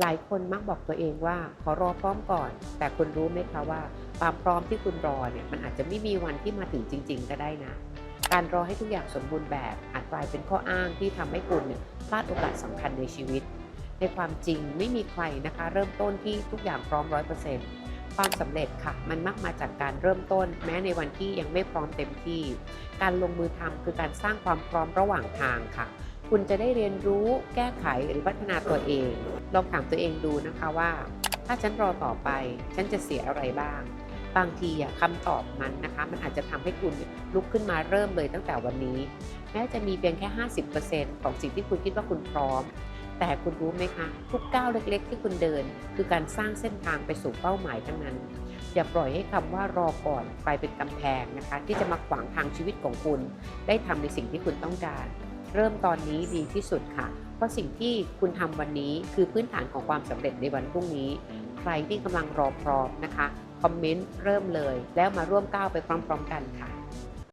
หลายคนมักบอกตัวเองว่าขอรอพร้อมก่อน แต่คุณรู้ไหมคะว่าความพร้อมที่คุณรอเนี่ยมันอาจจะไม่มีวันที่มาถึงจริง ๆ ก็ได้นะ การรอให้ทุกอย่างสมบูรณ์แบบอาจกลายเป็นข้ออ้างที่ทำให้คุณเนี่ยพลาดโอกาสสำคัญในชีวิต ในความจริงไม่มีใครนะคะ เริ่มต้นที่ทุกอย่างพร้อมร้อยเปอร์เซ็นต์ความสำเร็จค่ะ มันมักมาจากการเริ่มต้น แม้ในวันที่ยังไม่พร้อมเต็มที่ การลงมือทำคือการสร้างความพร้อมระหว่างทางค่ะ คุณจะได้เรียนรู้แก้ไขหรือพัฒนาตัวเอง ลองถามตัวเองดูนะคะว่า ถ้าฉันรอต่อไป ฉันจะเสียอะไรบ้าง บางทีอะคำตอบมันนะคะ มันอาจจะทำให้คุณลุกขึ้นมาเริ่มเลยตั้งแต่วันนี้ แม้จะมีเพียงแค่ 50%ของสิ่งที่คุณคิดว่าคุณพร้อม แต่คุณรู้ไหมคะ ทุกก้าวเล็กๆ ที่คุณเดิน คือการสร้างเส้นทางไปสู่เป้าหมายทั้งนั้น อย่าปล่อยให้คำว่ารอก่อนกลายเป็นกำแพงนะคะ ที่จะมาขวางทางชีวิตของคุณ ได้ทำในสิ่งที่คุณต้องการ เริ่มตอนนี้ดีที่สุดค่ะ เพราะสิ่งที่คุณทำวันนี้คือพื้นฐานของความสำเร็จในวันพรุ่งนี้ ใครที่กำลังรอพร้อมนะคะ คอมเมนต์เริ่มเลย แล้วมาร่วมก้าวไปพร้อม ๆ กันค่ะ